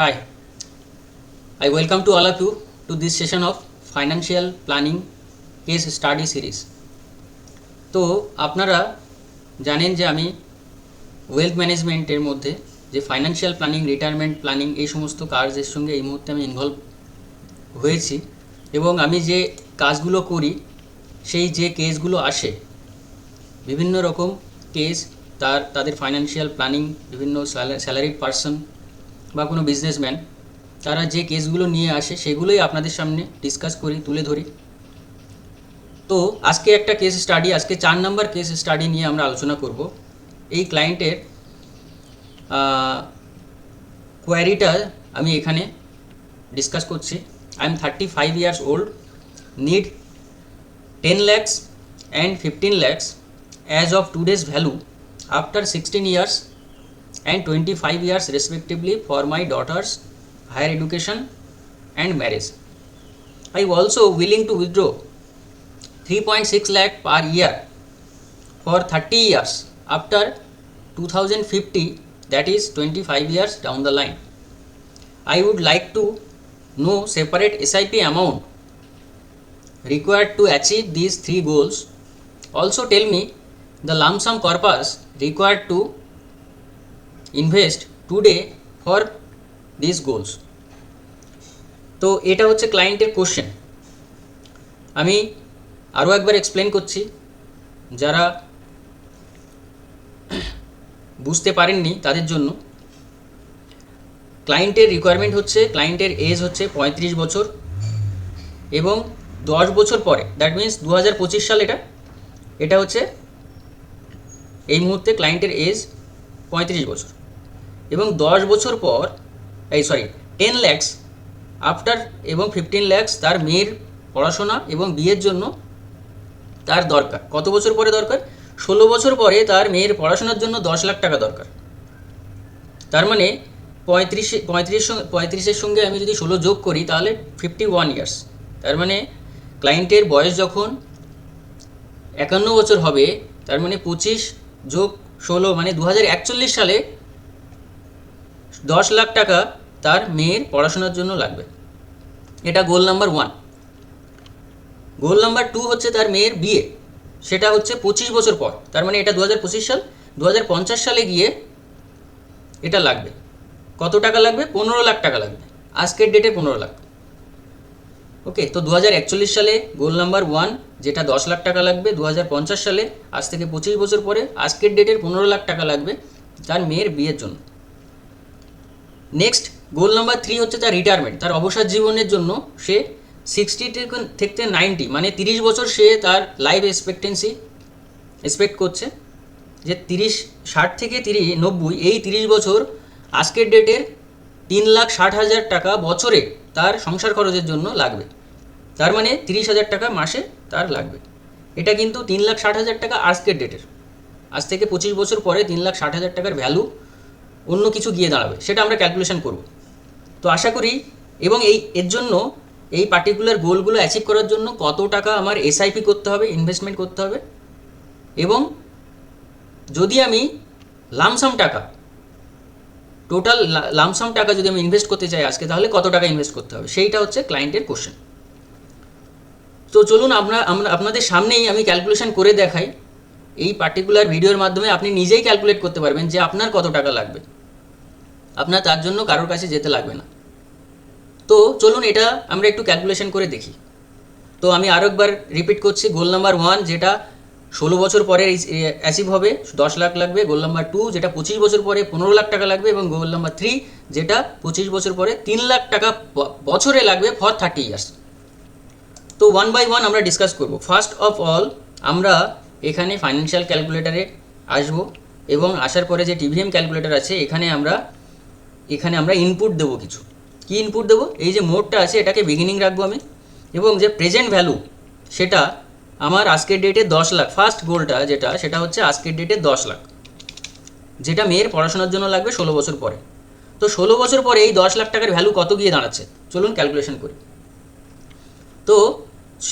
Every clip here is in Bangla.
Hi, I welcome to all of you to this session of financial planning case study series. তো আপনারা জানেন যে আমি ওয়েলথ ম্যানেজমেন্টের মধ্যে যে ফাইন্যান্সিয়াল প্ল্যানিং রিটায়ারমেন্ট প্ল্যানিং এই সমস্ত কাজের সঙ্গে এই মুহূর্তে আমি ইনভলভ হয়েছি এবং আমি যে কাজগুলো করি সেই যে কেসগুলো আসে বিভিন্ন রকম কেস তার তাদের ফাইন্যান্সিয়াল প্ল্যানিং বিভিন্ন স্যালারিড পার্সন বা কোনো বিজনেসম্যান তারা যে কেসগুলো নিয়ে আসে, সেগুলোই আপনাদের সামনে ডিসকাস করি, তুলে ধরি। তো আজকে একটা কেস স্টাডি আজকে চার নাম্বার কেস স্টাডি নিয়ে আমরা আলোচনা করব। এই ক্লায়েন্টের কোয়ারিটা আমি এখানে ডিসকাস করছি। I am thirty five years old need ten lakhs and fifteen lakhs as of today's value after sixteen years and 25 years respectively for my daughter's higher education and marriage. I am also willing to withdraw 3.6 lakh per year for 30 years after 2050 that is 25 years down the line. I would like to know separate SIP amount required to achieve these three goals. Also tell me the lump sum corpus required to invest today for this goals তো এটা হচ্ছে ক্লায়েন্টের কোশ্চেন আমি আরও একবার এক্সপ্লেন করছি, যারা বুঝতে পারেননি তাদের জন্য। ক্লায়েন্টের রিকোয়ারমেন্ট হচ্ছে ক্লায়েন্টের এজ হচ্ছে পঁয়ত্রিশ বছর এবং দশ বছর পরে দ্যাট মিন্স দু হাজার পঁচিশ সাল এটা এটা হচ্ছে এই মুহূর্তে ক্লায়েন্টের এজ পঁয়ত্রিশ বছর। এবং দশ বছর পর, এই সরি টেন ল্যাক্স আফটার এবং ফিফটিন ল্যাক্স তার মেয়ের পড়াশোনা এবং বিয়ের জন্য তার দরকার। কত বছর পরে দরকার? ষোলো বছর পরে তার মেয়ের পড়াশোনার জন্য দশ লাখ টাকা দরকার। তার মানে পঁয়ত্রিশে, পঁয়ত্রিশ পঁয়ত্রিশের সঙ্গে আমি যদি ষোলো যোগ করি তাহলে ফিফটি ওয়ান ইয়ার্স তার মানে ক্লায়েন্টের বয়স যখন একান্ন বছর হবে, তার মানে পঁচিশ যোগ ষোলো মানে দু হাজার একচল্লিশ সালে দশ লাখ টাকা তার মেয়ের পড়াশোনার জন্য লাগবে। এটা goal number one goal number two হচ্ছে তার মেয়ের বিয়ে। সেটা হচ্ছে পঁচিশ বছর পর। তার মানে এটা দু হাজার পঁচিশ সাল। দু হাজার পঞ্চাশ সালে গিয়ে এটা লাগবে। কত টাকা লাগবে? পনেরো লাখ টাকা লাগবে। আজকের ডেটে পনেরো লাখ। ওকে তো দু হাজার একচল্লিশ সালে গোল নাম্বার ওয়ান যেটা দশ লাখ টাকা লাগবে দু হাজার পঞ্চাশ সালে, আজ থেকে পঁচিশ বছর পরে, আজকের ডেটের পনেরো লাখ টাকা লাগবে তার মেয়ের বিয়ের জন্য। নেক্সট গোল নাম্বার থ্রি হচ্ছে তার রিটায়ারমেন্ট তার অবসর জীবনের জন্য। সে সিক্সটি থেকে নাইনটি মানে তিরিশ বছর সে তার লাইফ এক্সপেক্টেন্সি এক্সপেক্ট করছে। যে তিরিশ, ষাট থেকে তিরিশ, নব্বই, এই তিরিশ বছর আজকের ডেটের তিন লাখ ষাট হাজার টাকা বছরে তার সংসার খরচের জন্য লাগবে। তার মানে তিরিশ হাজার টাকা মাসে তার লাগবে। এটা কিন্তু তিন লাখ ষাট হাজার টাকা আজকের ডেটের আজ থেকে পঁচিশ বছর পরে তিন লাখ ষাট হাজার টাকার ভ্যালু অন্য কিছু গিয়ে দাঁড়াবে, সেটা আমরা ক্যালকুলেশন করব। তো আশা করি এবং এই, এর জন্য এই পার্টিকুলার গোলগুলো অ্যাচিভ করার জন্য কত টাকা আমার এসআইপি করতে হবে ইনভেস্টমেন্ট করতে হবে এবং যদি আমি লামসাম টাকা টোটাল লামসাম টাকা যদি আমি ইনভেস্ট করতে চাই আজকে, তাহলে কত টাকা ইনভেস্ট করতে হবে? সেইটা হচ্ছে ক্লায়েন্টের কোশ্চেন তো চলুন আপনার আপনাদের সামনেই আমি ক্যালকুলেশন করে দেখাই। এই পার্টিকুলার ভিডিওর মাধ্যমে আপনি নিজেই ক্যালকুলেট করতে পারবেন যে আপনার কত টাকা লাগবে। আপনার তার জন্য কারোর কাছে যেতে লাগবে না। তো চলুন এটা আমরা একটু ক্যালকুলেশন করে দেখি। তো আমি আরও একবার রিপিট করছি গোল নাম্বার ওয়ান যেটা ষোলো বছর পরে অ্যাচিভ হবে, দশ লাখ লাগবে। গোল নাম্বার টু যেটা পঁচিশ বছর পরে পনেরো লাখ টাকা লাগবে এবং গোল নাম্বার থ্রি যেটা পঁচিশ বছর পরে তিন লাখ টাকা বছরে লাগবে ফর থার্টি ইয়ার্স তো ওয়ান বাই ওয়ান আমরা ডিসকাস করব। ফার্স্ট অফ অল আমরা এখানে ফাইন্যান্সিয়াল ক্যালকুলেটারে আসব এবং আসার পরে যে টিভিএম ক্যালকুলেটার আছে, এখানে আমরা এখানে আমরা ইনপুট দেবো কিছু। কি ইনপুট দেবো? এই যে মোডটা আছে, এটাকে বিগিনিং রাখব আমি। এবং যে প্রেজেন্ট ভ্যালু সেটা আমার আজকের ডেটে দশ লাখ। ফার্স্ট গোলটা যেটা, সেটা হচ্ছে আজকের ডেটে দশ লাখ। যেটা মেয়ের পড়াশোনার জন্য লাগবে ষোলো বছর পরে। তো ষোলো বছর পরে এই দশ লাখ টাকার ভ্যালু কত গিয়ে দাঁড়াচ্ছে? চলুন ক্যালকুলেশন করি। তো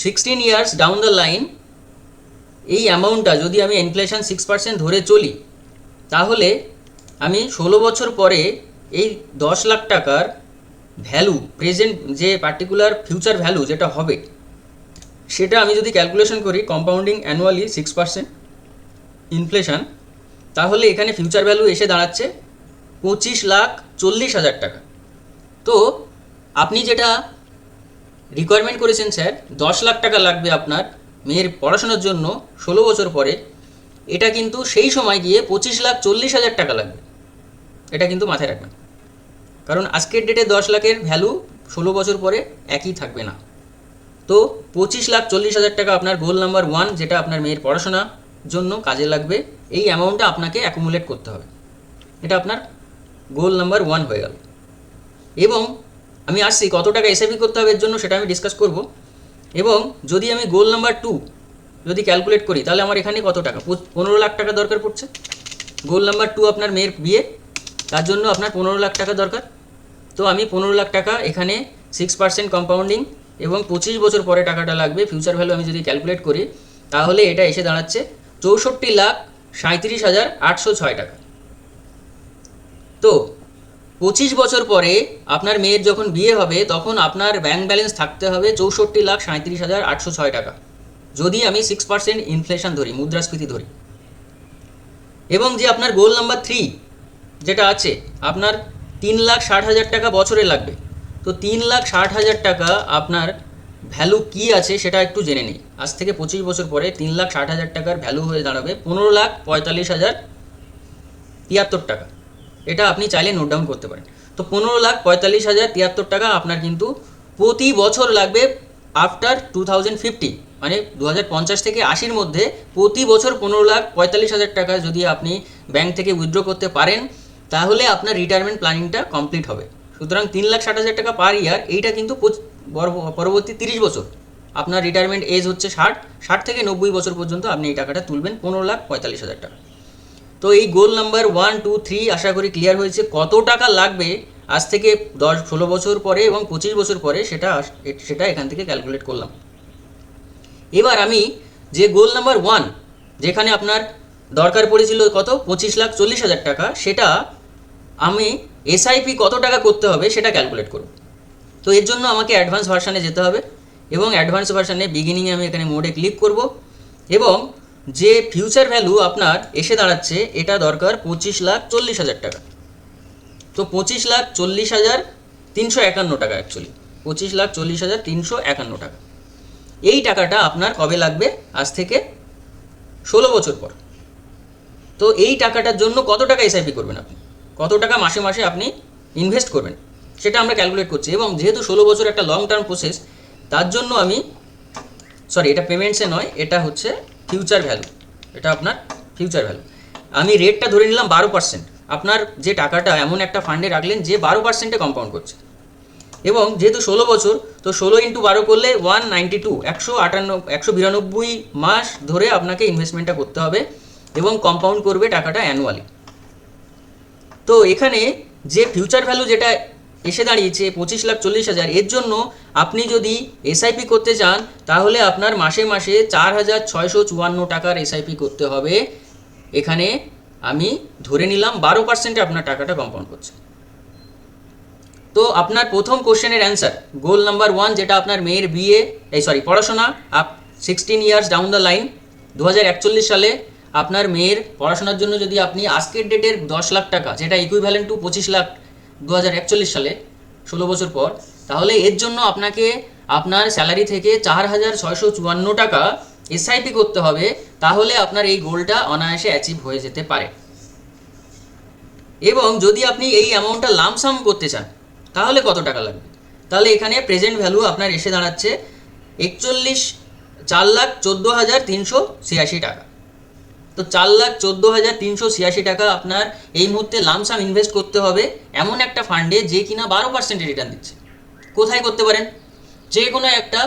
sixteen years down the line এই অ্যামাউন্টটা যদি আমি ইনফ্লেশন সিক্স পার্সেন্ট ধরে চলি, তাহলে আমি ষোলো বছর পরে এই দশ লাখ টাকার ভ্যালু প্রেজেন্ট যে পার্টিকুলার ফিউচার ভ্যালু যেটা হবে, সেটা আমি যদি ক্যালকুলেশন করি compounding annually six percent inflation তাহলে এখানে ফিউচার ভ্যালু এসে দাঁড়াচ্ছে পঁচিশ লাখ চল্লিশ হাজার টাকা। তো আপনি যেটা রিকোয়ারমেন্ট করেছেন স্যার দশ লাখ টাকা লাগবে আপনার মেয়ের পড়াশোনার জন্য ষোলো বছর পরে, এটা কিন্তু সেই সময় গিয়ে পঁচিশ লাখ চল্লিশ হাজার টাকা লাগবে। এটা কিন্তু মাথায় রাখবেন। কারণ আজকের ডেটে দশ লাখের ভ্যালু ষোলো বছর পরে একই থাকবে না। তো পঁচিশ লাখ চল্লিশ হাজার টাকা আপনার গোল নাম্বার ওয়ান যেটা আপনার মেয়ের পড়াশোনার জন্য কাজে লাগবে, এই অ্যামাউন্টটা আপনাকে অ্যাকুমুলেট করতে হবে। এটা আপনার গোল নাম্বার ওয়ান হয়ে গেল। এবং আমি আসছি কত টাকা এসআইপি করতে হবে এর জন্য সেটা আমি ডিসকাস করব। এবং যদি আমি গোল নাম্বার টু যদি ক্যালকুলেট করি, তাহলে আমার এখানে কত টাকা? পনেরো লাখ টাকা দরকার পড়ছে। গোল নাম্বার টু আপনার মেয়ের বিয়ে, তার জন্য আপনার পনেরো লাখ টাকা দরকার। তো আমি পনেরো লাখ টাকা এখানে সিক্স পার্সেন্ট কম্পাউন্ডিং এবং পঁচিশ বছর পরে টাকাটা লাগবে। ফিউচার ভ্যালু আমি যদি ক্যালকুলেট করি, তাহলে এটা এসে দাঁড়াচ্ছে চৌষট্টি লাখ সাঁত্রিশ হাজার আটশো ছয় টাকা। তো পঁচিশ বছর পরে আপনার মেয়ের যখন বিয়ে হবে, তখন আপনার ব্যাংক ব্যালেন্স থাকতে হবে চৌষট্টি লাখ সাঁত্রিশ হাজার আটশো ছয় টাকা। যদি আমি সিক্স পার্সেন্ট ইনফ্লেশন ধরি, মুদ্রাস্ফীতি ধরি। এবং যে আপনার গোল নাম্বার থ্রি যেটা আছে, আপনার তিন লাখ ষাট হাজার টাকা বছরে লাগবে। তো তিন লাখ ষাট হাজার টাকা আপনার ভ্যালু কি আছে, সেটা একটু জেনে নিই। আজ থেকে পঁচিশ বছর পরে তিন লাখ ষাট হাজার টাকার ভ্যালু হয়ে দাঁড়াবে পনেরো লাখ পঁয়তাল্লিশ হাজার তিয়াত্তর টাকা। এটা আপনি চাইলে নোট ডাউন করতে পারেন। তো পনেরো লাখ পঁয়তাল্লিশ হাজার তিয়াত্তর টাকা আপনার কিন্তু প্রতি বছর লাগবে আফটার টু থাউজেন্ড ফিফটি মানে দু হাজার পঞ্চাশ থেকে আশির মধ্যে প্রতি বছর পনেরো লাখ পঁয়তাল্লিশ হাজার টাকা যদি আপনি ব্যাংক থেকে উইথড্র করতে পারেন, তাহলে আপনার রিটায়ারমেন্ট প্ল্যানিংটা কমপ্লিট হবে। সুতরাং তিন লাখ ষাট হাজার টাকা পার ইয়ার এইটা কিন্তু পরবর্তী তিরিশ বছর। আপনার রিটায়ারমেন্ট এজ হচ্ছে ষাট ষাট থেকে নব্বই বছর পর্যন্ত আপনি এই টাকাটা তুলবেন পনেরো লাখ পঁয়তাল্লিশ হাজার টাকা। তো এই goal number one, two, three আশা করি ক্লিয়ার হয়েছে। কত টাকা লাগবে আজ থেকে দশ, ষোলো বছর পরে এবং পঁচিশ বছর পরে সেটা সেটা এখান থেকে ক্যালকুলেট করলাম। এবার আমি যে গোল নাম্বার ওয়ান, যেখানে আপনার দরকার পড়েছিল কত? পঁচিশ লাখ চল্লিশ হাজার টাকা, সেটা আমি এসআইপি কত টাকা করতে হবে সেটা ক্যালকুলেট করব। তো এর জন্য আমাকে অ্যাডভান্স ভার্সানে যেতে হবে এবং অ্যাডভান্স ভার্সানে বিগিনিংয়ে আমি এখানে মোডে ক্লিক করব এবং যে ফিউচার ভ্যালু আপনার এসে দাঁড়াচ্ছে, এটা দরকার পঁচিশ লাখ চল্লিশ হাজার টাকা। তো পঁচিশ লাখ চল্লিশ হাজার তিনশো একান্ন টাকা অ্যাকচুয়ালি পঁচিশ লাখ চল্লিশ হাজার তিনশো একান্ন টাকা। এই টাকাটা আপনার কবে লাগবে? আজ থেকে ষোলো বছর পর। তো এই টাকাটার জন্য কত টাকা এসআইপি করবেন আপনি? কত টাকা মাসে মাসে আপনি ইনভেস্ট করবেন? সেটা আমরা ক্যালকুলেট করছি এবং যেহেতু ষোলো বছর একটা লং টার্ম প্রসেস তার জন্য আমি সরি এটা পেমেন্টসে নয়, এটা হচ্ছে ফিউচার ভ্যালু এটা আপনার ফিউচার ভ্যালু আমি রেটটা ধরে নিলাম বারো পার্সেন্ট আপনার যে টাকাটা এমন একটা ফান্ডে রাখলেন যে বারো পার্সেন্টে কম্পাউন্ড করছে। এবং যেহেতু ষোলো বছর, তো ষোলো ইন্টু বারো করলে ওয়ান নাইনটি টু একশো আটান্ন, একশো বিরানব্বই মাস ধরে আপনাকে ইনভেস্টমেন্টটা করতে হবে এবং কম্পাউন্ড করবে টাকাটা অ্যানুয়ালি তো এখানে যে ফিউচার ভ্যালু যেটা এসে দাঁড়িয়েছে পঁচিশ লাখ চল্লিশ হাজার। এর জন্য আপনি যদি এসআইপি করতে চান, তাহলে আপনার মাসে মাসে চার হাজার ছয়শো চুয়ান্ন টাকার এসআইপি করতে হবে। এখানে আমি ধরে নিলাম বারো পার্সেন্টে আপনার টাকাটা কম্পাউন্ড করছে। তো আপনার প্রথম কোশ্চেনের অ্যান্সার গোল নাম্বার ওয়ান যেটা আপনার মেয়ের বিয়ে, এই সরি পড়াশোনা, up sixteen years down the line দু হাজার একচল্লিশ সালে আপনার মেয়ের পড়াশোনার জন্য যদি আপনি আজকের ডেটের দশ লাখ টাকা, যেটা ইকুইভ্যালেন্ট টু পঁচিশ লাখ দু হাজার একচল্লিশ সালে, ষোলো বছর পর। তাহলে এর জন্য আপনাকে আপনার স্যালারি থেকে চার হাজার ছয়শো চুয়ান্ন টাকা এসআইপি করতে হবে, তাহলে আপনার এই গোলটা অনায়াসে অ্যাচিভ হয়ে যেতে পারে। এবং যদি আপনি এই অ্যামাউন্টটা লামসাম করতে চান, তাহলে কত টাকা লাগবে? তাহলে এখানে প্রেজেন্ট ভ্যালু আপনার এসে দাঁড়াচ্ছে একচল্লিশ চার লাখ চোদ্দ হাজার তিনশো ছিয়াশি টাকা। তো চার লাখ চোদ্দ হাজার তিনশো ছিয়াশি টাকা আপনার এই মুহূর্তে লামসাম ইনভেস্ট করতে হবে এমন একটা ফান্ডে যে কিনা বারো পার্সেন্টে রিটার্ন দিচ্ছে। কোথায় করতে পারেন? যে কোনো একটা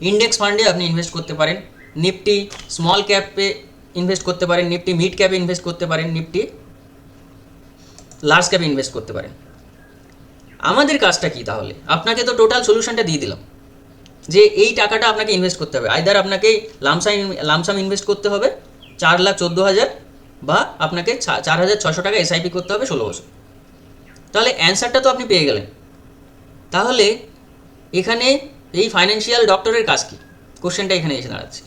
ইন্ডেক্স ফান্ডে আপনি ইনভেস্ট করতে পারেন। নিফটি স্মল ক্যাপে ইনভেস্ট করতে পারেন, নিফটি মিড ক্যাপে ইনভেস্ট করতে পারেন, নিফটি লার্জ ক্যাপে ইনভেস্ট করতে পারেন। আমাদের কাজটা কি তাহলে? আপনাকে তো টোটাল সলিউশনটা দিয়ে দিলাম। যে এই টাকাটা আপনাকে ইনভেস্ট করতে হবে। আইদার আপনাকে লামসাম লামসাম ইনভেস্ট করতে হবে চার লাখ চোদ্দ হাজার বা আপনাকে চার হাজার ছশো টাকা এসআইপি করতে হবে ষোলো বছর। তাহলে অ্যান্সারটা তো আপনি পেয়ে গেলেন। তাহলে এখানে এই ফাইন্যান্সিয়াল ডক্টরের কাজ কী? কোশ্চেনটা এখানে এসে দাঁড়াচ্ছে।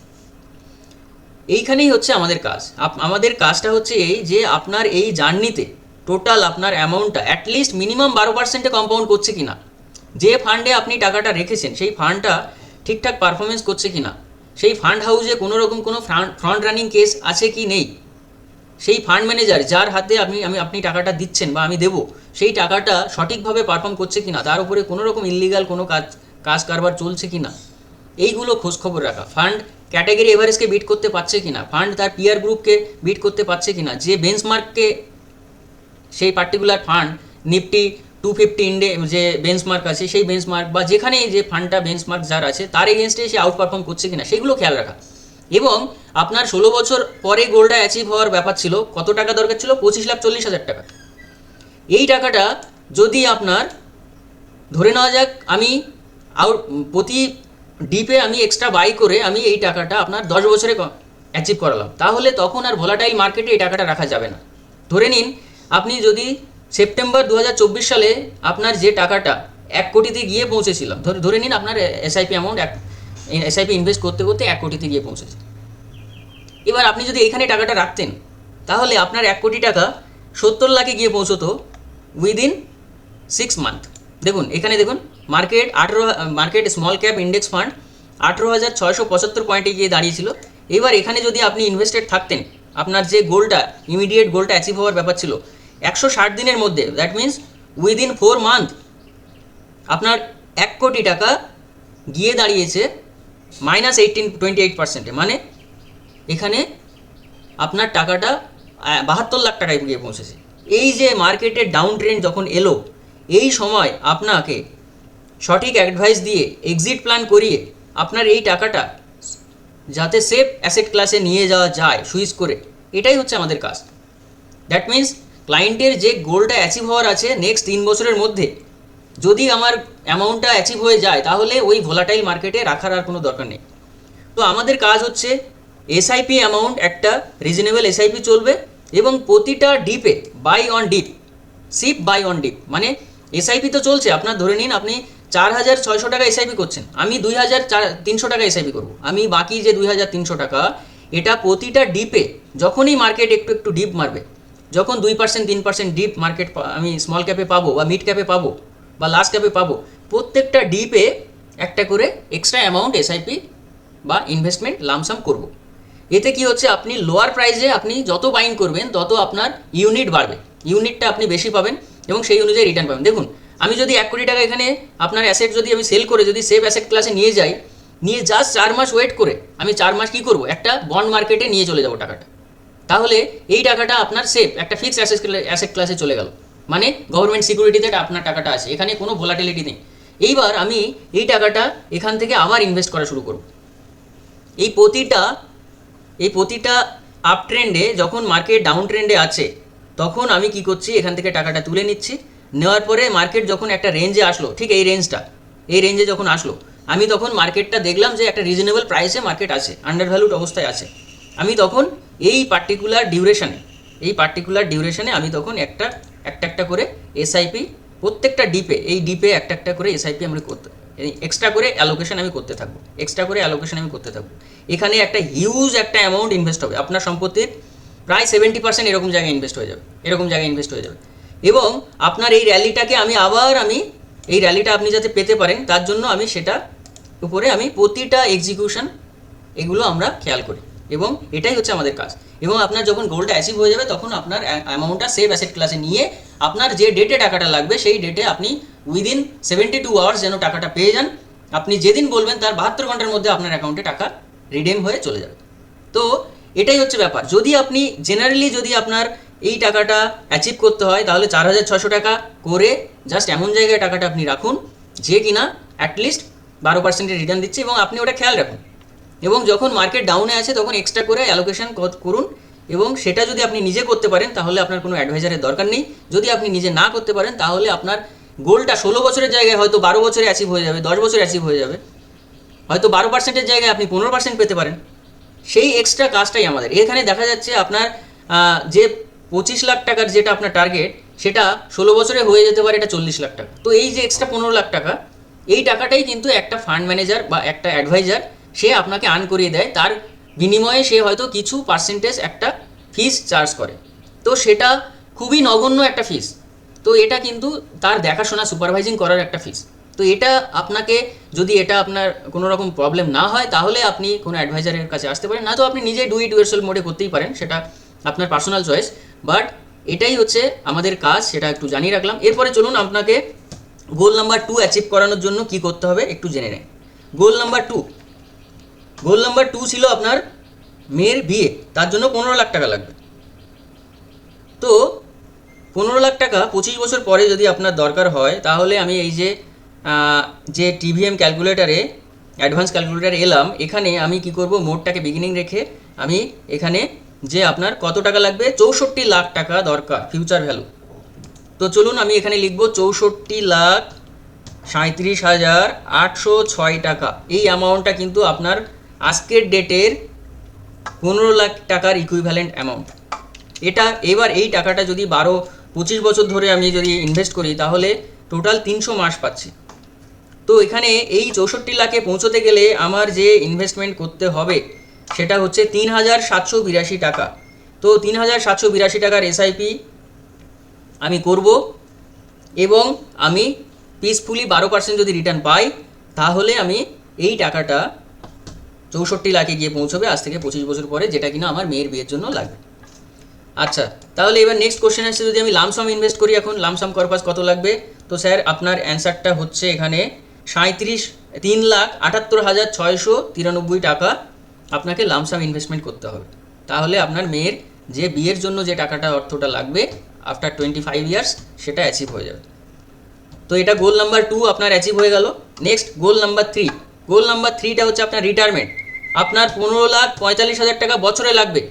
এইখানেই হচ্ছে আমাদের কাজ। আমাদের কাজটা হচ্ছে এই যে আপনার এই জার্নিতে টোটাল আপনার অ্যামাউন্টটা অ্যাটলিস্ট মিনিমাম বারো পার্সেন্টে কম্পাউন্ড করছে কিনা। যে ফান্ডে আপনি টাকাটা রেখেছেন, সেই ফান্ডটা ঠিকঠাক পারফরমেন্স করছে কিনা। সেই ফান্ড হাউসে কোনো রকম কোনো ফ্রন্ট রানিং কেস আছে কি নেই? সেই ফান্ড ম্যানেজার যার হাতে আপনি আমি, আপনি টাকাটা দিচ্ছেন বা আমি দেবো, সেই টাকাটা সঠিকভাবে পারফর্ম করছে কি না? তার উপরে কোনো রকম ইলিগাল কোনো কাজ কাজ কারবার চলছে কি না? এইগুলো খোঁজখবর রাখা। ফান্ড ক্যাটাগরি এভারেজকে বিট করতে পারছে কি না? ফান্ড তার পিয়ার গ্রুপকে বিট করতে পারছে কি না? যে বেঞ্চমার্ককে সেই particular fund Nifty two fifty ইন্ডে যে বেঞ্চমার্ক আছে, সেই বেঞ্চমার্ক বা যেখানেই যে ফান্ডটা বেঞ্চমার্ক যার আছে, তার এগেনস্টে সে আউট পারফর্ম করছে কিনা, সেগুলো খেয়াল রাখা। এবং আপনার ষোলো বছর পরে গোলটা অ্যাচিভ হওয়ার ব্যাপার ছিল, কত টাকা দরকার ছিল? পঁচিশ লাখ চল্লিশ হাজার টাকা। এই টাকাটা যদি আপনার, ধরে নেওয়া যাক, আমি আউট প্রতি ডিপে আমি এক্সট্রা বাই করে আমি এই টাকাটা আপনার দশ বছরে অ্যাচিভ করালাম। তাহলে তখন আর ভোলাটাইল মার্কেটে এই টাকাটা রাখা যাবে না। ধরে নিন, আপনি যদি সেপ্টেম্বর দু হাজার চব্বিশ সালে আপনার যে টাকাটা এক কোটিতে গিয়ে পৌঁছেছিলাম ধরে ধরে নিন আপনার এসআইপি অ্যামাউন্ট এক এসআইপি ইনভেস্ট করতে করতে এক কোটিতে গিয়ে পৌঁছেছে। এবার আপনি যদি এখানে টাকাটা রাখতেন, তাহলে আপনার এক কোটি টাকা সত্তর লাখে গিয়ে পৌঁছতো উইদিন সিক্স মান্থ দেখুন, এখানে দেখুন মার্কেট আঠেরো market small cap index fund আঠেরো হাজার ছয়শো পঁচাত্তর পয়েন্টে গিয়ে দাঁড়িয়েছিল। এবার এখানে যদি আপনি ইনভেস্টেড থাকতেন, আপনার যে গোলটা ইমিডিয়েট গোলটা অ্যাচিভ হওয়ার ব্যাপার ছিল একশো ষাট দিনের মধ্যে that means within four month আপনার এক কোটি টাকা গিয়ে দাঁড়িয়েছে মাইনাস এইটিন টোয়েন্টি এইট পার্সেন্টে মানে এখানে আপনার টাকাটা বাহাত্তর লাখ টাকায় গিয়ে পৌঁছেছে। এই যে মার্কেটের ডাউন ট্রেন্ড যখন এলো, এই সময় আপনাকে সঠিক অ্যাডভাইস দিয়ে এক্সিট প্ল্যান করিয়ে আপনার এই টাকাটা যাতে সেফ অ্যাসেট ক্লাসে নিয়ে যাওয়া যায়, সুইচ করে, এটাই হচ্ছে আমাদের কাজ। দ্যাট মিন্স ক্লায়েন্টের যে গোলটা অ্যাচিভ হওয়ার আছে নেক্সট তিন বছরের মধ্যে, যদি আমার অ্যামাউন্টটা অ্যাচিভ হয়ে যায়, তাহলে ওই ভোলাটাইল মার্কেটে রাখার আর কোনো দরকার নেই। তো আমাদের কাজ হচ্ছে এসআইপি অ্যামাউন্ট একটা রিজনেবল এসআইপি চলবে এবং প্রতিটা ডিপে buy on dip SIP buy on dip মানে এসআইপি তো চলছে, আপনার ধরে নিন আপনি চার হাজার ছয়শো টাকা এসআইপি করছেন, আমি দুই হাজার চার তিনশো টাকা এসআইপি করব, আমি বাকি যে দুই হাজার তিনশো টাকা, এটা প্রতিটা ডিপে যখনই মার্কেট একটু একটু ডিপ মারবে যখন দুই পার্সেন্ট তিন পার্সেন্ট ডিপ মার্কেট আমি স্মল ক্যাপে পাবো বা মিড ক্যাপে পাবো বা লার্জ ক্যাপে পাবো, প্রত্যেকটা ডিপে একটা করে এক্সট্রা অ্যামাউন্ট এসআইপি বা ইনভেস্টমেন্ট লামসাম করব। এতে কি হচ্ছে? আপনি লোয়ার প্রাইসে আপনি যত বাইং করবেন, তত আপনার ইউনিট বাড়বে। ইউনিটটা আপনি বেশি পাবেন এবং সেই অনুযায়ী রিটার্ন পাবেন। দেখুন, আমি যদি এক কোটি টাকা এখানে আপনার অ্যাসেট যদি আমি সেল করে, যদি সেভ অ্যাসেট ক্লাসে নিয়ে যাই, নিয়ে জাস্ট চার মাস ওয়েট করে, আমি চার মাস কি করব? একটা বন্ড মার্কেটে নিয়ে চলে যাব টাকাটা। তাহলে এই টাকাটা আপনার সেফ একটা ফিক্স অ্যাসেট অ্যাসেট ক্লাসে চলে গেল। মানে গভর্নমেন্ট সিকিউরিটিতে আপনার টাকাটা আছে, এখানে কোনো ভোলাটিলিটি নেই। এইবার আমি এই টাকাটা এখান থেকে আবার ইনভেস্ট করা শুরু করব। এই প্রতিটা এই প্রতিটা আপ ট্রেন্ডে যখন মার্কেট ডাউন ট্রেন্ডে আছে, তখন আমি কি করছি, এখান থেকে টাকাটা তুলে নিচ্ছি। নেওয়ার পরে মার্কেট যখন একটা রেঞ্জে আসলো, ঠিক এই রেঞ্জটা এই রেঞ্জে যখন আসলো, আমি তখন মার্কেটটা দেখলাম যে একটা রিজনেবল প্রাইসে মার্কেট আছে আন্ডার ভ্যালুড অবস্থায় আছে। আমি তখন এই পার্টিকুলার ডিউরেশনে এই পার্টিকুলার ডিউরেশনে আমি তখন একটা একটা একটা করে এসআইপি প্রত্যেকটা ডিপে এই ডিপে একটা একটা করে এসআইপি আমরা করতে এক্সট্রা করে অ্যালোকেশন আমি করতে থাকব এক্সট্রা করে অ্যালোকেশন আমি করতে থাকব। এখানে একটা হিউজ একটা অ্যামাউন্ট ইনভেস্ট হবে, আপনার সম্পত্তির প্রায় সেভেন্টি পার্সেন্ট এরকম জায়গায় ইনভেস্ট হয়ে যাবে, এরকম জায়গায় ইনভেস্ট হয়ে যাবে। এবং আপনার এই র্যালিটাকে আমি আবার আমি, এই র্যালিটা আপনি যাতে পেতে পারেন, তার জন্য আমি সেটা উপরে আমি প্রতিটা এক্সিকিউশন এগুলো আমরা খেয়াল করি। এবং এটাই হচ্ছে আমাদের কাজ। এবং আপনার যখন গোলটা অ্যাচিভ হয়ে যাবে, তখন আপনার অ্যামাউন্টটা সেভ অ্যাসেট ক্লাসে নিয়ে আপনার যে ডেটে টাকাটা লাগবে, সেই ডেটে আপনি উইদিন সেভেন্টি টু আওয়ার্স যেন টাকাটা পেয়ে যান, আপনি যেদিন বলবেন তার বাহাত্তর ঘণ্টার মধ্যে আপনার অ্যাকাউন্টে টাকা রিডেম হয়ে চলে যাবে। তো এটাই হচ্ছে ব্যাপার। যদি আপনি জেনারেলি যদি আপনার এই টাকাটা অ্যাচিভ করতে হয়, তাহলে চার হাজার ছশো টাকা করে জাস্ট এমন জায়গায় টাকাটা আপনি রাখুন, যে কিনা অ্যাটলিস্ট বারো পার্সেন্টের রিটার্ন দিচ্ছে এবং আপনি ওটা খেয়াল রাখুন। এবং যখন মার্কেট ডাউনে আছে, তখন এক্সট্রা করে অ্যালোকেশন করুন এবং সেটা যদি আপনি নিজে করতে পারেন, তাহলে আপনার কোনো অ্যাডভাইজারের দরকার নেই। যদি আপনি নিজে না করতে পারেন, তাহলে আপনার গোলটা ষোলো বছরের জায়গায় হয়তো বারো বছরে অ্যাচিভ হয়ে যাবে, দশ বছরে অ্যাচিভ হয়ে যাবে। হয়তো বারো পার্সেন্টের জায়গায় আপনি পনেরো পার্সেন্ট পেতে পারেন। সেই এক্সট্রা কাজটাই আমাদের। এখানে দেখা যাচ্ছে আপনার যে পঁচিশ লাখ টাকার যেটা আপনার টার্গেট সেটা ষোলো বছরে হয়ে যেতে পারে, এটা চল্লিশ লাখ টাকা। তো এই যে এক্সট্রা পনেরো লাখ টাকা, এই টাকাটাই কিন্তু একটা ফান্ড ম্যানেজার বা একটা অ্যাডভাইজার সে আপনাকে আর্ন করিয়ে দেয়, তার বিনিময়ে সে হয়তো কিছু পার্সেন্টেজ একটা ফিস চার্জ করে। তো সেটা খুবই নগণ্য একটা ফিস তো এটা কিন্তু তার দেখাশোনা সুপারভাইজিং করার একটা ফিস তো এটা আপনাকে যদি এটা আপনার কোনো রকম প্রবলেম না হয়, তাহলে আপনি কোনো অ্যাডভাইজারের কাছে আসতে পারেন। না তো আপনি নিজে ডু ইট মোডে করতেই পারেন, সেটা আপনার পার্সোনাল চয়েস বাট এটাই হচ্ছে আমাদের কাজ, সেটা একটু জানিয়ে রাখলাম। এরপরে চলুন আপনাকে গোল নাম্বার টু অ্যাচিভ করানোর জন্য কি করতে হবে একটু জেনে নেন goal number two goal number two ছিল আপনার মেয়ের বিয়ে, তার জন্য পনেরো লাখ টাকা লাগবে। তো পনেরো লাখ টাকা পঁচিশ বছর পরে যদি আপনার দরকার হয়, তাহলে আমি এই যে যে টিভিএম ক্যালকুলেটারে অ্যাডভান্স ক্যালকুলেটারে এলাম, এখানে আমি কি করব, মোডটাকে বিগিনিং রেখে আমি এখানে যে আপনার কত টাকা লাগবে, চৌষট্টি লাখ টাকা দরকার ফিউচার ভ্যালু তো চলুন আমি এখানে লিখব চৌষট্টি লাখ সাঁত্রিশ হাজার আটশো ছয় টাকা। এই অ্যামাউন্টটা কিন্তু আপনার আজকের ডেটের পনেরো লাখ টাকার ইকুইভ্যালেন্ট অ্যামাউন্ট এটা এবার এই টাকাটা যদি বারো, পঁচিশ বছর ধরে আমি যদি ইনভেস্ট করি, তাহলে টোটাল তিনশো মাস পাচ্ছি। তো এখানে এই চৌষট্টি লাখে পৌঁছতে গেলে আমার যে ইনভেস্টমেন্ট করতে হবে, সেটা হচ্ছে তিন হাজার সাতশো বিরাশি টাকা। তো তিন হাজার সাতশো বিরাশি টাকার এসআইপি আমি করব এবং আমি পিসফুলি বারো পার্সেন্ট যদি রিটার্ন পাই, তাহলে আমি এই টাকাটা চৌষট্টি লাখে গিয়ে পৌঁছবে, আজ থেকে পঁচিশ বছর পরে যেটা কিনা আমার মেয়ের বিয়ের জন্য লাগবে। আচ্ছা তাহলে এবার নেক্সট কোশ্চেন আসছে, যদি আমি লামসাম ইনভেস্ট করি এখন লামসাম কর্পাস কত লাগবে? তো স্যার আপনার অ্যান্সারটা হচ্ছে এখানে সাঁত্রিশ তিন লাখ আটাত্তর হাজার ছয়শো তিরানব্বই টাকা আপনাকে লামসাম ইনভেস্টমেন্ট করতে হবে। তাহলে আপনার মেয়ের যে বিয়ের জন্য যে টাকাটা, অর্থটা লাগবে আফটার টোয়েন্টি ফাইভ ইয়ার্স সেটা অ্যাচিভ হয়ে যাবে। তো এটা গোল নাম্বার টু আপনার অ্যাচিভ হয়ে গেল। Next goal number three goal number থ্রিটা হচ্ছে আপনার রিটায়ারমেন্ট আপনার পনেরো লাখ পঁয়তাল্লিশ হাজার টাকা বছরে লাগবে।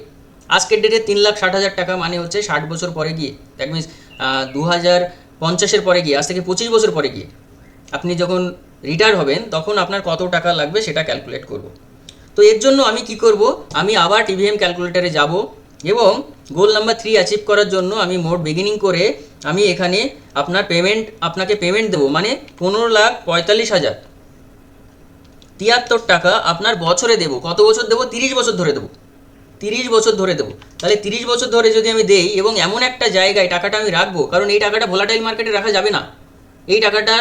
আজকের ডেটে তিন লাখ ষাট হাজার টাকা মানে হচ্ছে ষাট বছর পরে গিয়ে। দ্যাট মিনস দু হাজার পঞ্চাশের পরে গিয়ে, আজ থেকে পঁচিশ বছর পরে গিয়ে। আপনি যখন রিটায়ার হবেন, তখন আপনার কত টাকা লাগবে সেটা ক্যালকুলেট করব। তো এর জন্য আমি কি করব? আমি আবার টিভিএম ক্যালকুলেটারে যাব এবং গোল নাম্বার থ্রি অ্যাচিভ করার জন্য আমি মোট বিগিনিং করে আমি এখানে আপনার পেমেন্ট আপনাকে পেমেন্ট দেবো। মানে পনেরো লাখ পঁয়তাল্লিশ হাজার। তিয়াত্তর টাকা আপনার বছরে দেবো। কত বছর দেবো? তিরিশ বছর ধরে দেবো। তিরিশ বছর ধরে দেবো। তাহলে তিরিশ বছর ধরে যদি আমি দেই এবং এমন একটা জায়গায় টাকাটা আমি রাখব, কারণ এই টাকাটা ভোলাটাইল মার্কেটে রাখা যাবে না। এই টাকাটা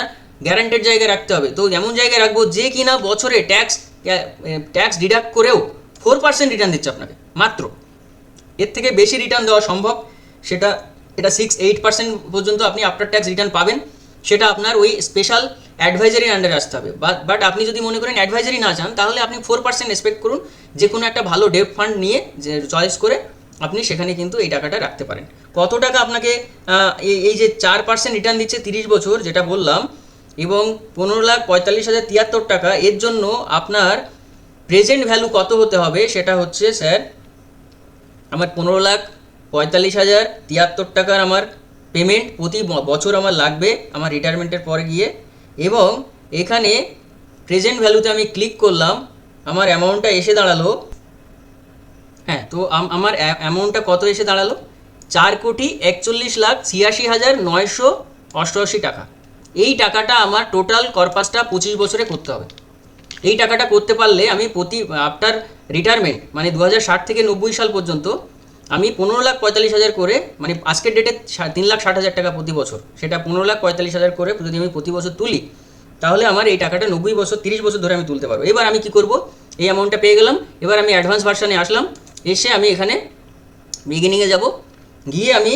গ্যারান্টেড জায়গায় রাখতে হবে। তো এমন জায়গায় রাখব যে কিনা বছরে ট্যাক্স ট্যাক্স ডিডাক্ট করেও ফোর পার্সেন্ট রিটার্ন দিচ্ছে আপনাকে, মাত্র। এর থেকে বেশি রিটার্ন দেওয়া সম্ভব। সেটা, এটা সিক্স এইট পার্সেন্ট পর্যন্ত আপনি আফটার ট্যাক্স রিটার্ন পাবেন। সেটা আপনার ওই স্পেশাল অ্যাডভাইজারির আন্ডারে আসতে হবে। বাট আপনি যদি মনে করেন অ্যাডভাইজারি না চান, তাহলে আপনি ফোর পার্সেন্ট এক্সপেক্ট করুন যে কোনো একটা ভালো ডেপ ফান্ড নিয়ে যে চয়েস করে আপনি সেখানে কিন্তু এই টাকাটা রাখতে পারেন। কত টাকা আপনাকে এই- এই যে চার পার্সেন্ট রিটার্ন দিচ্ছে তিরিশ বছর, যেটা বললাম, এবং পনেরো লাখ পঁয়তাল্লিশ হাজার তিয়াত্তর টাকা, এর জন্য আপনার প্রেজেন্ট ভ্যালু কত হতে হবে সেটা হচ্ছে স্যার আমার পনেরো লাখ পঁয়তাল্লিশ হাজার তিয়াত্তর টাকার আমার পেমেন্ট প্রতি বছর আমার লাগবে, আমার রিটায়ারমেন্টের পরে গিয়ে। এবং এখানে প্রেজেন্ট ভ্যালুতে আমি ক্লিক করলাম, আমার অ্যামাউন্টটা এসে দাঁড়াল। হ্যাঁ তো আমার অ্যামাউন্টটা কত এসে দাঁড়াল? চার কোটি একচল্লিশ লাখ ছিয়াশি হাজার নয়শো অষ্টআশি টাকা। এই টাকাটা আমার টোটাল কর্পাসটা পঁচিশ বছরে করতে হবে। এই টাকাটা করতে পারলে আমি প্রতি আফটার রিটায়ারমেন্ট মানে দু থেকে নব্বই সাল পর্যন্ত আমি পনেরো লাখ পঁয়তাল্লিশ হাজার করে মানে আজকের ডেটে তিন লাখ ষাট হাজার টাকা প্রতি বছর। সেটা পনেরো লাখ পঁয়তাল্লিশ হাজার করে যদি আমি প্রতি বছর তুলি, তাহলে আমার এই টাকাটা নব্বই বছর, তিরিশ বছর ধরে আমি তুলতে পারব। এবার আমি কি করব? এই অ্যামাউন্টটা পেয়ে গেলাম। এবার আমি অ্যাডভান্স ভার্সানে আসলাম। এসে আমি এখানে বিগিনিংয়ে যাব। গিয়ে আমি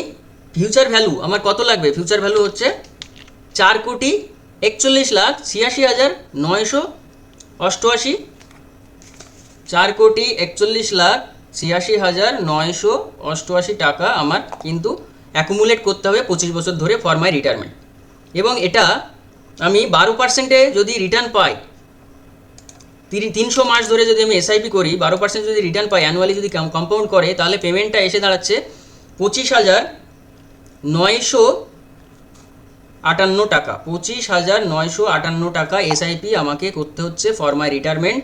ফিউচার ভ্যালু আমার কত লাগবে? ফিউচার ভ্যালু হচ্ছে চার কোটি একচল্লিশ লাখ ছিয়াশি হাজার নয়শো অষ্টআশি। চার কোটি একচল্লিশ লাখ ছিয়াশি হাজার নয়শো অষ্টআশি টাকা আমার কিন্তু অ্যাকুমুলেট করতে হবে পঁচিশ বছর ধরে ফর মাই রিটায়ারমেন্ট এবং এটা আমি বারো পার্সেন্টে যদি রিটার্ন পাই তিনশো মাস ধরে যদি আমি এসআইপি করি, বারো পার্সেন্ট যদি রিটার্ন পাই অ্যানুয়ালি যদি কম্পাউন্ড করে, তাহলে পেমেন্টটা এসে দাঁড়াচ্ছে পঁচিশ হাজার নয়শো আটান্ন টাকা। পঁচিশ হাজার নয়শো আটান্ন টাকা এসআইপি আমাকে করতে হচ্ছে ফর মাই রিটায়ারমেন্ট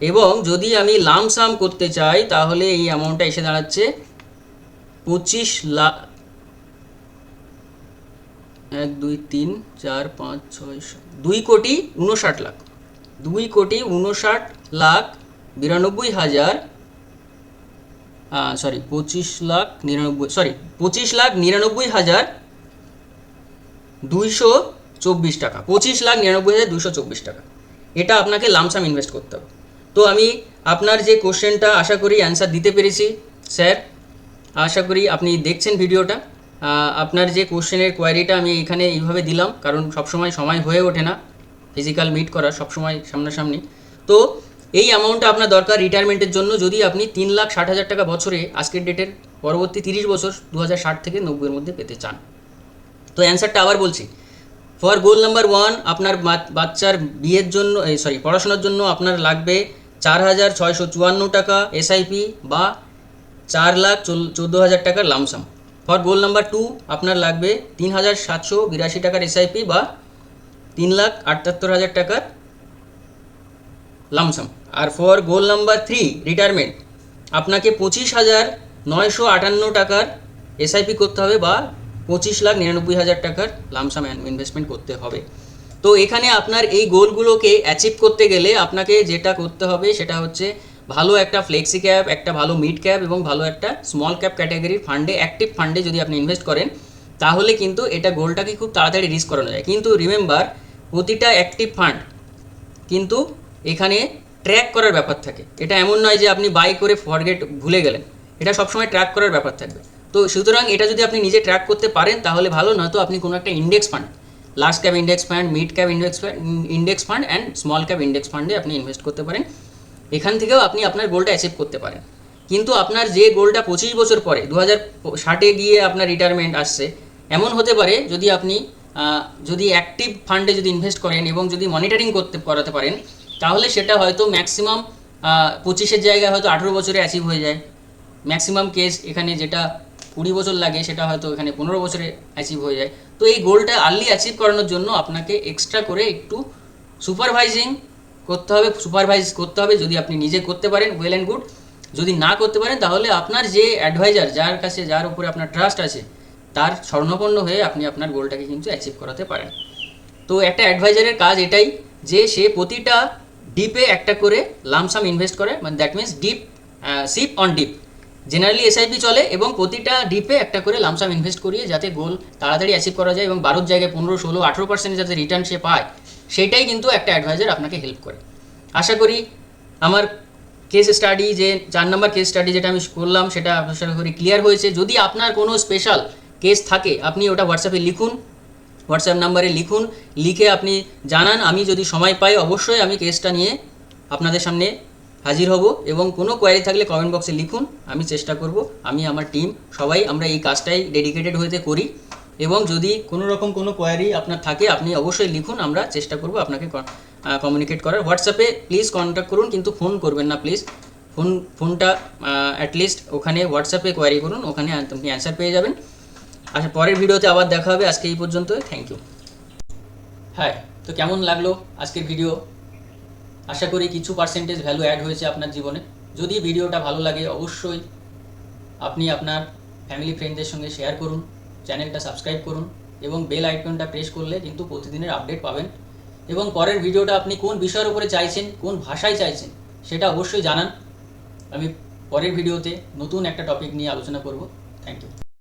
এবং যদি আমি লামসাম করতে চাই, তাহলে এই অ্যামাউন্টটা এসে দাঁড়াচ্ছে পঁচিশ লাখ এক, দুই, তিন, চার, পাঁচ, ছয়, সাত, দুই কোটি উনষাট লাখ। দুই কোটি উনষাট লাখ বিরানব্বই হাজার সরি পঁচিশ লাখ নিরানব্বই সরি পঁচিশ লাখ নিরানব্বই হাজার দুইশো চব্বিশ টাকা। পঁচিশ লাখ নিরানব্বই হাজার দুশো চব্বিশ টাকা। এটা আপনাকে লামসাম ইনভেস্ট করতে হবে। তো আমি আপনার যে কোশ্চেনটা আশা করি অ্যান্সার দিতে পেরেছি, স্যার। আশা করি আপনি দেখছেন ভিডিওটা। আপনার যে কোশ্চেনের কোয়ারিটা আমি এখানে এইভাবে দিলাম, কারণ সবসময় সময় হয়ে ওঠে না ফিজিক্যাল মিট করা, সবসময় সামনাসামনি। তো এই অ্যামাউন্টটা আপনার দরকার রিটায়ারমেন্টের জন্য। যদি আপনি তিন লাখ ষাট হাজার টাকা বছরে, আজকের ডেটের পরবর্তী তিরিশ বছর দু হাজার ষাট থেকে নব্বইয়ের মধ্যে পেতে চান। তো অ্যান্সারটা আবার বলছি। ফর গোল নাম্বার ওয়ান আপনার বাচ্চার বিয়ের জন্য সরি পড়াশোনার জন্য আপনার লাগবে চার হাজার ছয়শো চুয়ান্ন টাকা এসআইপি বা চার লাখ চোদ্দ হাজার টাকার lumpsum for goal number two আপনার লাগবে তিন হাজার সাতশো বিরাশি টাকার এসআইপি বা তিন লাখ আটাত্তর হাজার টাকার lump sum R for goal number three retirement আপনাকে পঁচিশ হাজার নয়শো আটান্ন টাকার এসআইপি করতে হবে বা পঁচিশ লাখ নিরানব্বই হাজার টাকার লামসাম ইনভেস্টমেন্ট করতে হবে। তো এখানে আপনার এই গোলগুলোকে অ্যাচিভ করতে গেলে আপনাকে যেটা করতে হবে সেটা হচ্ছে ভালো একটা ফ্লেক্সি ক্যাপ একটা ভালো মিড ক্যাপ এবং ভালো একটা স্মল ক্যাপ ক্যাটাগরির ফান্ডে অ্যাক্টিভ ফান্ডে যদি আপনি ইনভেস্ট করেন, তাহলে কিন্তু এটা গোলটাকে খুব তাড়াতাড়ি রিস্ক করানো যায়। কিন্তু রিমেম্বার প্রতিটা অ্যাক্টিভ ফান্ড কিন্তু এখানে ট্র্যাক করার ব্যাপার থাকে। এটা এমন নয় যে আপনি বাই করে ফরগেট ভুলে গেলেন। এটা সবসময় ট্র্যাক করার ব্যাপার থাকবে। তো সুতরাং এটা যদি আপনি নিজে ট্র্যাক করতে পারেন, তাহলে ভালো, নয়তো আপনি কোনো একটা index fund large cap index fund mid cap index index fund and small cap index ফান্ডে আপনি ইনভেস্ট করতে পারেন। এখান থেকেও আপনি আপনার গোলটা অ্যাচিভ করতে পারেন। কিন্তু আপনার যে গোলটা পঁচিশ বছর পরে দু হাজার ষাটে গিয়ে আপনার রিটায়ারমেন্ট আসছে, এমন হতে পারে যদি আপনি যদি অ্যাক্টিভ ফান্ডে যদি ইনভেস্ট করেন এবং যদি মনিটরিং করতে করাতে পারেন, তাহলে সেটা হয়তো ম্যাক্সিমাম পঁচিশের জায়গায় হয়তো আঠেরো বছরে অ্যাচিভ হয়ে যায়। ম্যাক্সিমাম কেস এখানে যেটা কুড়ি বছর লাগে, সেটা হয়তো এখানে পনেরো বছরে অ্যাচিভ হয়ে যায়। তো এই গোলটা আর্লি অ্যাচিভ করানোর জন্য আপনাকে এক্সট্রা করে একটু সুপারভাইজিং করতে হবে সুপারভাইজ করতে হবে যদি আপনি নিজে করতে পারেন ওয়েল অ্যান্ড গুড যদি না করতে পারেন, তাহলে আপনার যে অ্যাডভাইজার যার কাছে, যার উপরে আপনার ট্রাস্ট আছে, তার স্বর্ণপন্ন হয়ে আপনি আপনার গোলটাকে কিন্তু অ্যাচিভ করাতে পারেন। তো একটা অ্যাডভাইজারের কাজ এটাই যে সে প্রতিটা ডিপে একটা করে লামসাম ইনভেস্ট করে মানে that means dip SIP on dip generally SIP চলে এবং প্রতিটা ডিপে একটা করে লামসাম ইনভেস্ট করিয়ে যাতে গোল তাড়াতাড়ি অ্যাচিভ করা যায় এবং বারোর জায়গায় পনেরো, ষোলো, আঠেরো পার্সেন্ট যাতে রিটার্ন সে পায় সেইটাই কিন্তু একটা অ্যাডভাইজার আপনাকে হেল্প করে। আশা করি আমার কেস স্টাডি যে, চার নম্বর কেস স্টাডি যেটা আমি করলাম, সেটা আশা করি ক্লিয়ার হয়েছে। যদি আপনার কোনো স্পেশাল কেস থাকে, আপনি ওটা হোয়াটসঅ্যাপে লিখুন হোয়াটসঅ্যাপ নাম্বারে লিখুন, লিখে আপনি জানান। আমি যদি সময় পাই, অবশ্যই আমি কেসটা নিয়ে আপনাদের সামনে হাজির হব এবং কোনো কোয়ারি থাকলে কমেন্ট বক্সে লিখুন, আমি চেষ্টা করব, আমি আমার টিম সবাই আমরা এই কাজটাই ডেডিকেটেড হতে করি এবং যদি কোনো রকম কোনো কোয়ারি আপনার থাকে, আপনি অবশ্যই লিখুন, আমরা চেষ্টা করব আপনাকে কমিউনিকেট করার। হোয়াটসঅ্যাপে প্লিজ কন্ট্যাক্ট করুন, কিন্তু ফোন করবেন না প্লিজ ফোন ফোনটা অ্যাটলিস্ট ওখানে হোয়াটসঅ্যাপে কোয়ারি করুন, ওখানে আপনি অ্যান্সার পেয়ে যাবেন। আচ্ছা পরের ভিডিওতে আবার দেখা হবে, আজকে এই পর্যন্ত থ্যাংক ইউ হ্যাঁ তো কেমন লাগল আজকের ভিডিও আশা করি কিছু পার্সেন্টেজ ভ্যালু অ্যাড হয়েছে আপনার জীবনে। যদি ভিডিওটা ভালো লাগে, অবশ্যই আপনি আপনার ফ্যামিলি ফ্রেন্ডদের সঙ্গে শেয়ার করুন চ্যানেলটা সাবস্ক্রাইব করুন এবং বেল আইকনটা প্রেস করলে কিন্তু প্রতিদিনের আপডেট পাবেন। এবং পরের ভিডিওটা আপনি কোন বিষয়ের উপরে চাইছেন, কোন ভাষায় চাইছেন, সেটা অবশ্যই জানান। আমি পরের ভিডিওতে নতুন একটা টপিক নিয়ে আলোচনা করব। Thank you